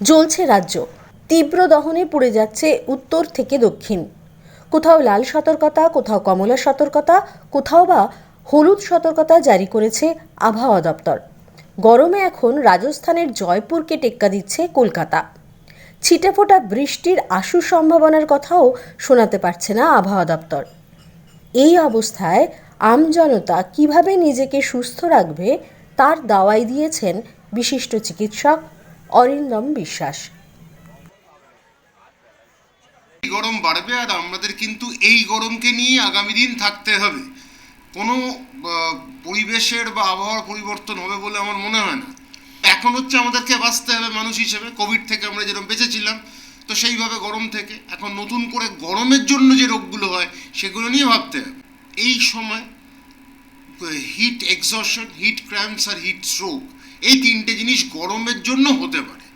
জ্বলছে রাজ্য। তীব্র দহনে পুড়ে যাচ্ছে উত্তর থেকে দক্ষিণ। কোথাও লাল সতর্কতা, কোথাও কমলা সতর্কতা, কোথাও বা হলুদ সতর্কতা জারি করেছে আবহাওয়া দপ্তর। গরমে এখন রাজস্থানের জয়পুরকে টেক্কা দিচ্ছে কলকাতা। ছিটেফোঁটা বৃষ্টির আশু সম্ভাবনার কথাও শোনাতে পারছে না আবহাওয়া দপ্তর। এই অবস্থায় আমজনতা কীভাবে নিজেকে সুস্থ রাখবে তার দাওয়াই দিয়েছেন বিশিষ্ট চিকিৎসক অরিন্দম বিশ্বাস। গরম বাড়বে আর আমাদের কিন্তু এই গরমকে নিয়ে আগামী দিন থাকতে হবে। কোনো পরিবেশের বা আবহাওয়ার পরিবর্তন হবে বলে আমার মনে হয় না। এখন হচ্ছে আমাদেরকে বাঁচতে হবে মানুষ হিসেবে। কোভিড থেকে আমরা যেরকম বেঁচেছিলাম, তো সেইভাবে গরম থেকে। এখন নতুন করে গরমের জন্য যে রোগগুলো হয়, সেগুলো নিয়ে ভাবতে হবে। এই সময় হিট এক্সশন হিট ক্র্যাম্পস আর হিট স্ট্রোক এই তিনটে জিনিস গরমের জন্য হতে পারে।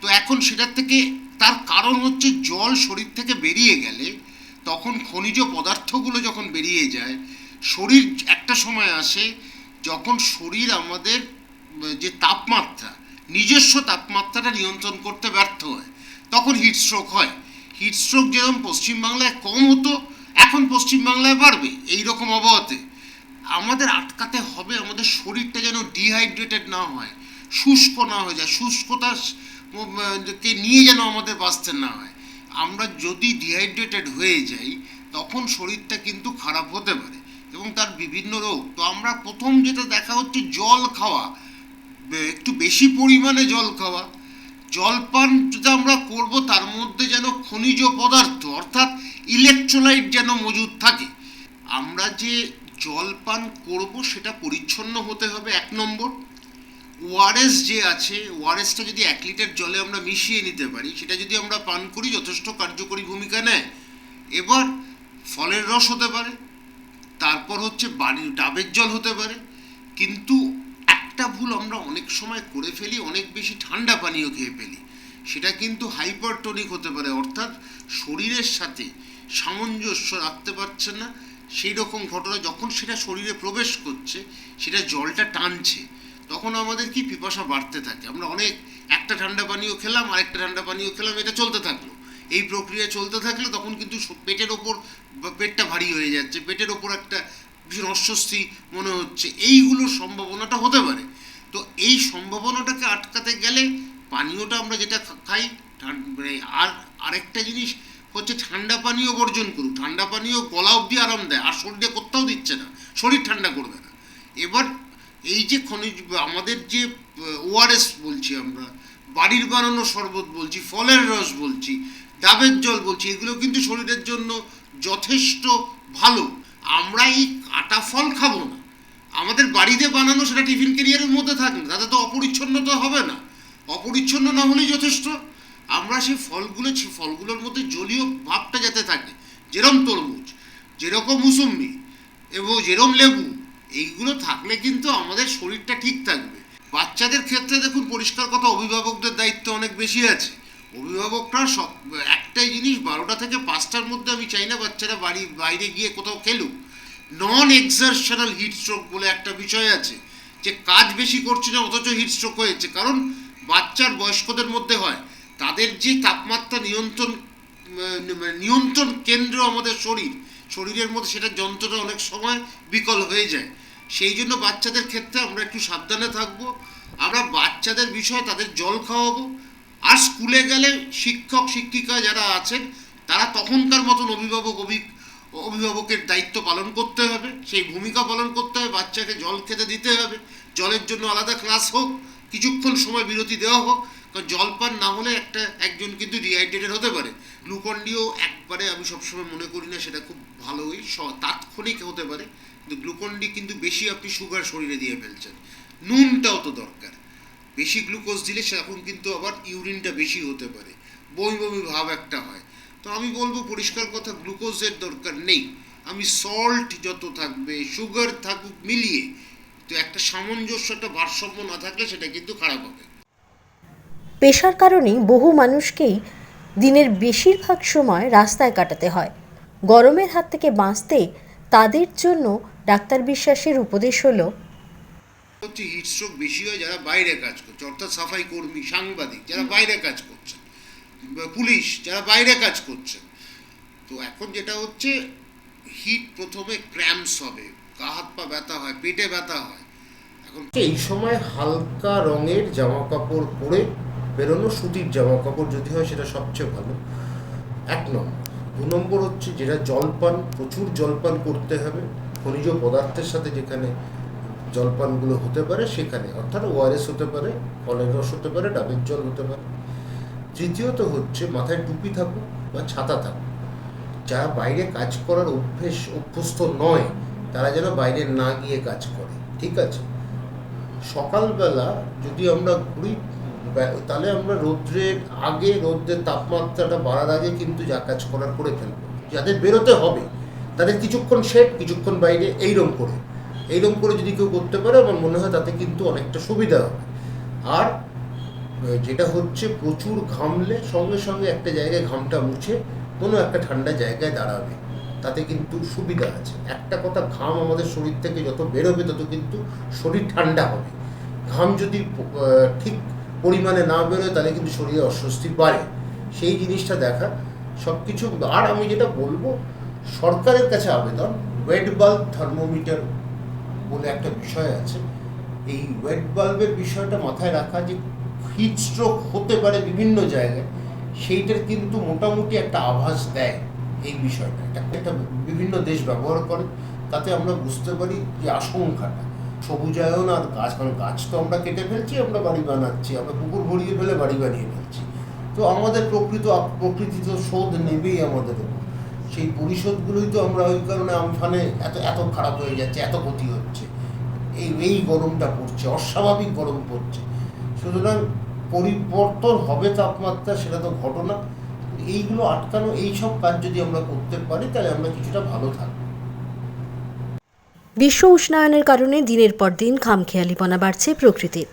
তো এখন সেটার থেকে তার কারণ হচ্ছে জল শরীর থেকে বেরিয়ে গেলে তখন খনিজ পদার্থগুলো যখন বেরিয়ে যায়, শরীর একটা সময় আসে যখন শরীর আমাদের যে তাপমাত্রা, নিজস্ব তাপমাত্রাটা নিয়ন্ত্রণ করতে ব্যর্থ হয়, তখন হিটস্ট্রোক হয়। হিটস্ট্রোক যেরকম পশ্চিমবাংলায় কম হতো, এখন পশ্চিমবাংলায় বাড়বে এই রকম আবহাওয়াতে। আমাদের আটকাতে হবে, আমাদের শরীরটা যেন ডিহাইড্রেটেড না হয়, শুষ্ক না হয়ে যায়, শুষ্কতা কে নিয়ে যেন আমাদের বাঁচতে না হয়। আমরা যদি ডিহাইড্রেটেড হয়ে যাই, তখন শরীরটা কিন্তু খারাপ হতে পারে এবং তার বিভিন্ন রোগ। তো আমরা প্রথম যেটা দেখা হচ্ছে, জল খাওয়া। একটু বেশি পরিমাণে জল খাওয়া। জলপান যেটা আমরা করব, তার মধ্যে যেন খনিজ পদার্থ, অর্থাৎ ইলেকট্রোলাইট যেন মজুদ থাকে। আমরা যে জলপান করব, সেটা পরিচ্ছন্ন হতে হবে, এক নম্বর। ওআরএস যে আছে, ওআরএসটা যদি এক লিটার জলে আমরা মিশিয়ে নিতে পারি, সেটা যদি আমরা পান করি, যথেষ্ট কার্যকরী ভূমিকা নেয়। এবার ফলের রস হতে পারে, তারপর হচ্ছে বাড়ির ডাবের জল হতে পারে, কিন্তু একটা ভুল আমরা অনেক সময় করে ফেলি, অনেক বেশি ঠান্ডা পানীয় খেয়ে ফেলি। সেটা কিন্তু হাইপারটনিক হতে পারে, অর্থাৎ শরীরের সাথে সামঞ্জস্য রাখতে পারছে না সেই রকম ঘটনা যখন সেটা শরীরে প্রবেশ করছে, সেটা জলটা টানছে, তখন আমাদের কি পিপাসা বাড়তে থাকে। আমরা অনেক, একটা ঠান্ডা পানীয় খেলাম, আরেকটা ঠান্ডা পানীয় খেলাম, এটা চলতে থাকল। এই প্রক্রিয়া চলতে থাকলে তখন কিন্তু পেটের ওপর পেটটা ভারী হয়ে যাচ্ছে, পেটের ওপর একটা ভীষণ অস্বস্তি মনে হচ্ছে। এইগুলোর সম্ভাবনাটা হতে পারে। তো এই সম্ভাবনাটাকে আটকাতে গেলে পানীয়টা আমরা যেটা খাই মানে আর, আরেকটা জিনিস হচ্ছে ঠান্ডা পানীয় বর্জন করুক, ঠান্ডা পানীয় গলা অবধি আরাম দেয়, আর শরীরে কোথাও দিচ্ছে না, শরীর ঠান্ডা করবে না। এবার এই যে খনিজ, আমাদের যে ওআরএস বলছি আমরা, বাড়ির বানানো শরবত বলছি, ফলের রস বলছি, ডাবের জল বলছি, এগুলো কিন্তু শরীরের জন্য যথেষ্ট ভালো। আমরা এই কাটা ফল খাব না। আমাদের বাড়িতে বানানো সেটা টিফিন ক্যারিয়ারের মধ্যে থাকবে তাতে তো অপরিচ্ছন্নতা হবে না। অপরিচ্ছন্ন না হলেই যথেষ্ট। আমরা সেই ফলগুলো ফলগুলোর মধ্যে জলীয় ভাবটা যাতে থাকে। যেরম তরমুজ, যেরকম মুসম্বি, এবং যেরম লেবু, এইগুলো থাকলে কিন্তু আমাদের শরীরটা ঠিক থাকবে। বাচ্চাদের ক্ষেত্রে দেখুন, পরিষ্কার কথা, অভিভাবকদের দায়িত্ব অনেক বেশি আছে। অভিভাবকরা সব, একটাই জিনিস, বারোটা থেকে পাঁচটার মধ্যে আমি চাই না বাচ্চারা বাড়ি, বাইরে গিয়ে কোথাও খেলুক। নন এক্সারশনাল হিট স্ট্রোক বলে একটা বিষয় আছে, যে কাজ বেশি করছে না, অথচ হিট স্ট্রোক হয়েছে। কারণ বাচ্চার বয়স্কদের মধ্যে হয় তাদের যে তাপমাত্রা নিয়ন্ত্রণ মানে নিয়ন্ত্রণ কেন্দ্র আমাদের শরীর, শরীরের মধ্যে সেটা যন্ত্রটা অনেক সময় বিকল হয়ে যায়। সেই জন্য বাচ্চাদের ক্ষেত্রে আমরা একটু সাবধানে থাকব। আমরা বাচ্চাদের বিষয়ে তাদের জল খাওয়াবো। আর স্কুলে গেলে শিক্ষক, শিক্ষিকা যারা আছেন, তারা তখনকার মতন অভিভাবক অভি অভিভাবকের দায়িত্ব পালন করতে হবে। সেই ভূমিকা পালন করতে হবে। বাচ্চাকে জল খেতে দিতে হবে। জলের জন্য আলাদা ক্লাস হোক। কিছুক্ষণ সময় বিরতি দেওয়া হোক। কারণ জল পান না হলে একটা একজন কিন্তু ডিহাইড্রেটেড হতে পারে। গ্লুকন্ডিও একবারে আমি সবসময় মনে করি না, সেটা খুব ভালোই তাৎক্ষণিক হতে পারে, কিন্তু গ্লুকন্ডি কিন্তু বেশি আপনি সুগার শরীরে দিয়ে ফেলছেন। নুনটাও তো দরকার। বেশি গ্লুকোজ দিলে সেরকম কিন্তু আবার ইউরিনটা বেশি হতে পারে। বমি বমি ভাব একটা হয়। তো আমি বলব পরিষ্কার কথা গ্লুকোজের দরকার নেই। আমি সল্ট যত থাকবে সুগার থাকুক, মিলিয়ে, তো একটা সামঞ্জস্য একটা ভারসাম্য না থাকলে সেটা কিন্তু খারাপ হবে। পেশার কারণেই বহু মানুষকেই দিনের বেশিরভাগ সময় রাস্তায় কাটাতে হয়। গরমের হাত থেকে বাঁচতে তাদের জন্য ডাক্তার বিশ্বাসের উপদেশ হলো হচ্ছে হিটস্ট্রোক বেশি হয় যারা বাইরে কাজ করছে অর্থাৎ সাফাই কর্মী সাংবাদিক যারা বাইরে কাজ করছেন পুলিশ যারা বাইরে কাজ করছেন তো এখন যেটা হচ্ছে হিট প্রথমে ক্র্যাম্পস হবে গা হাত পা ব্যথা হয় পেটে ব্যথা হয়। এখন এই সময় হালকা রঙের জামা কাপড় পরে বেরোনো সুতির জামা কাপড় যদি হয় সেটা সবচেয়ে ভালো। এক নম্বর। দু নম্বর হচ্ছে যেটা জলপান, প্রচুর জলপান করতে হবে। খনিজ পদার্থের সাথে যেখানে জলপানগুলো হতে পারে, সেখানে। অর্থাৎ ওআরএস হতে পারে, ফলের রস হতে পারে, ডাবের জল হতে পারে। তৃতীয়ত হচ্ছে মাথায় টুপি থাকুক বা ছাতা থাকুক। যারা বাইরে কাজ করার অভ্যেস, অভ্যস্ত নয়, তারা যেন বাইরে না গিয়ে কাজ করে। ঠিক আছে? সকালবেলা যদি আমরা ঘুরি তাহলে আমরা রৌদ্রের আগে রৌদ্রের তাপমাত্রাটা বাড়ার আগে কিন্তু যা কাজ করার করে ফেলব। যাদের বেরোতে হবে, তাদের কিছুক্ষণ শেড কিছুক্ষণ বাইরে এইরকম করে। এইরকম করে যদি কেউ করতে পারে, আমার মনে হয় তাতে কিন্তু অনেকটা সুবিধা হবে। আর যেটা হচ্ছে প্রচুর ঘামলে সঙ্গে সঙ্গে একটা জায়গায় ঘামটা মুছে কোনো একটা ঠান্ডা জায়গায় দাঁড়াবে। তাতে কিন্তু সুবিধা আছে। একটা কথা ঘাম আমাদের শরীর থেকে যত বেরোবে, তত কিন্তু শরীর ঠান্ডা হবে। ঘাম যদি ঠিক পরিমাণে না বেরোয়, তাহলে কিন্তু শরীরে অস্বস্তি বাড়ে। সেই জিনিসটা দেখা। সব কিছু আর আমি যেটা বলব, সরকারের কাছে আবেদন ওয়েট বাল্ব থার্মোমিটার বলে একটা বিষয় আছে। এই ওয়েট বাল্বের বিষয়টা মাথায় রাখা যে হিট স্ট্রোক হতে পারে বিভিন্ন জায়গায়, সেইটার কিন্তু মোটামুটি একটা আভাস দেয় এই বিষয়টা। একটা বিভিন্ন দেশ ব্যবহার করে। তাতে আমরা বুঝতে পারি যে আশঙ্কাটা। সবুজায়ন আর গাছ, কারণ গাছ তো আমরা কেটে ফেলছি, আমরা বাড়ি বানাচ্ছি, আমরা পুকুর ভরিয়ে ফেলে বাড়ি বানিয়ে ফেলছি। তো আমাদের প্রকৃত প্রকৃতি তো শোধ নেবেই আমাদের সেই পরিশোধগুলোই তো আমরা ওই কারণে আমফানে এত এত খারাপ হয়ে যাচ্ছে, এত ক্ষতি হচ্ছে। এই এই গরমটা পড়ছে, অস্বাভাবিক গরম পড়ছে। সুতরাং পরিবর্তন হবে তাপমাত্রা, সেটা তো ঘটনা। এইগুলো আটকানো এই সব কাজ যদি আমরা করতে পারি, তাহলে আমরা কিছুটা ভালো থাকব। বিশ্ব উষ্ণায়নের কারণে দিনের পর দিন খামখেয়ালিপনা বাড়ছে প্রকৃতির।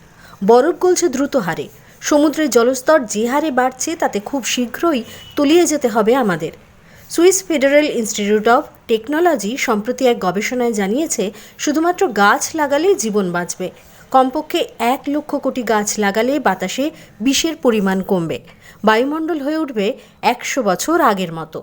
বরফ গলছে দ্রুত হারে। সমুদ্রের জলস্তর যে হারে বাড়ছে তাতে খুব শীঘ্রই তলিয়ে যেতে হবে আমাদের। Swiss federal institute of technology সম্প্রতি এক গবেষণায় জানিয়েছে, শুধুমাত্র গাছ লাগালেই জীবন বাঁচবে। কমপক্ষে এক লক্ষ কোটি গাছ লাগালে বাতাসে বিষের পরিমাণ কমবে। বায়ুমণ্ডল হয়ে উঠবে একশো বছর আগের মতো।